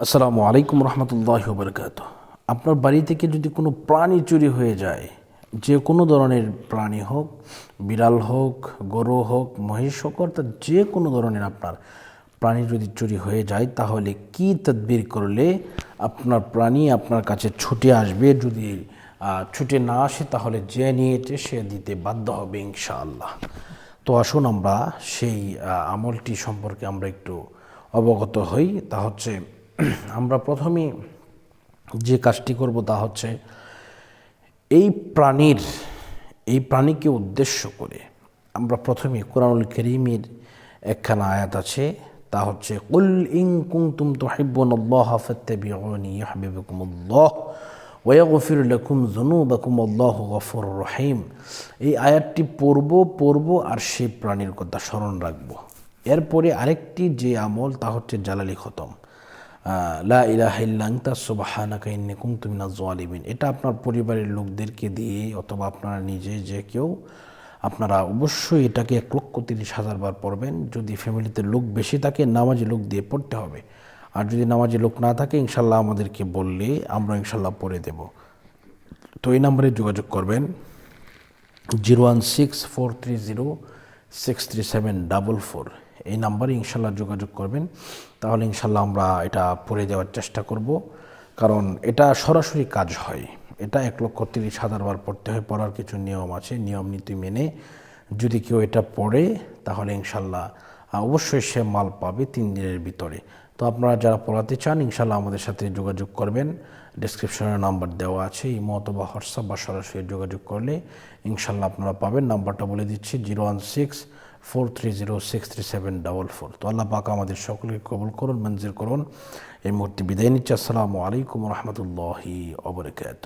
আসসালামু আলাইকুম রহমতুল্লাহ বরকাত আপনার বাড়ি থেকে যদি কোনো প্রাণী চুরি হয়ে যায়, যে কোনো ধরনের প্রাণী হোক, বিড়াল হোক, গরু হোক, মহিষ হোক, অর্থাৎ যে কোনো ধরনের আপনার প্রাণী যদি চুরি হয়ে যায়, তাহলে কি তদবির করলে আপনার প্রাণী আপনার কাছে ছুটে আসবে? যদি ছুটে না আসে, তাহলে যে নিয়েছে, সে দিতে বাধ্য হবে ইনশাআল্লাহ। তো আসুন আমরা সেই আমলটি সম্পর্কে আমরা একটু অবগত হই। তা হচ্ছে আমরা প্রথমেই যে কাজটি করব তা হচ্ছে এই প্রাণীর, এই প্রাণীকে উদ্দেশ্য করে আমরা প্রথমে কোরআনুল করিমের একখানা আয়াত আছে, তা হচ্ছে, কুল ইং কুনতুম তুহিব্বুনাল্লাহ ফাত্তাবিউনি ইউহিব্বুকুমুল্লাহ ওয়া ইয়াগফির লাকুম যুনুবাকুম আল্লাহু গফুরুর রহিম। এই আয়াতটি পড়ব পড়ব আর সেই প্রাণীর কথা স্মরণ রাখব। এরপরে আরেকটি যে আমল, তা হচ্ছে জালালি খতম। লা ইলাহা ইল্লা আনতা সুবহানাকা ইন্নী কুনতু মিনাজ জালিমিন। এটা আপনার পরিবারের লোকদেরকে দিয়ে অথবা আপনারা নিজে যে কেউ, আপনারা অবশ্যই এটাকে এক লক্ষ তিরিশ হাজার বার পড়বেন। যদি ফ্যামিলিতে লোক বেশি থাকে, নামাজি লোক দিয়ে পড়তে হবে। আর যদি নামাজি লোক না থাকে ইনশাল্লাহ আমাদেরকে বললে আমরা ইনশাল্লাহ পড়ে দেব। তো এই নাম্বারে যোগাযোগ করবেন। Zero one six four three zero six three seven double four. এই নাম্বারে ইনশাল্লাহ যোগাযোগ করবেন। তাহলে ইনশাল্লাহ আমরা এটা পড়ে দেওয়ার চেষ্টা করব। কারণ এটা সরাসরি কাজ হয়। এটা এক লক্ষ তিরিশ হাজার বার পড়তে হয়, পড়ার কিছু নিয়ম আছে, নিয়ম নীতি মেনে যদি কেউ এটা পড়ে, তাহলে ইনশাল্লাহ অবশ্যই সে মাল পাবে তিন দিনের ভিতরে। তো আপনারা যারা পড়াতে চান, ইনশাল্লাহ আমাদের সাথে যোগাযোগ করবেন। ডিসক্রিপশনে নাম্বার দেওয়া আছে, ইমো অথবা হোয়াটসঅ্যাপ বা সরাসরি যোগাযোগ করলে ইনশাল্লাহ আপনারা পাবেন। নাম্বারটা বলে দিচ্ছি, zero one six four three zero six three seven double four তো আল্লাহ পাক আমাদের সকলকে কবুল করুন, মঞ্জুর করুন। এই মুহূর্তে বিদায় নিচ্ছি। আসসালামু আলাইকুম রহমতুল্লাহি অবরকাত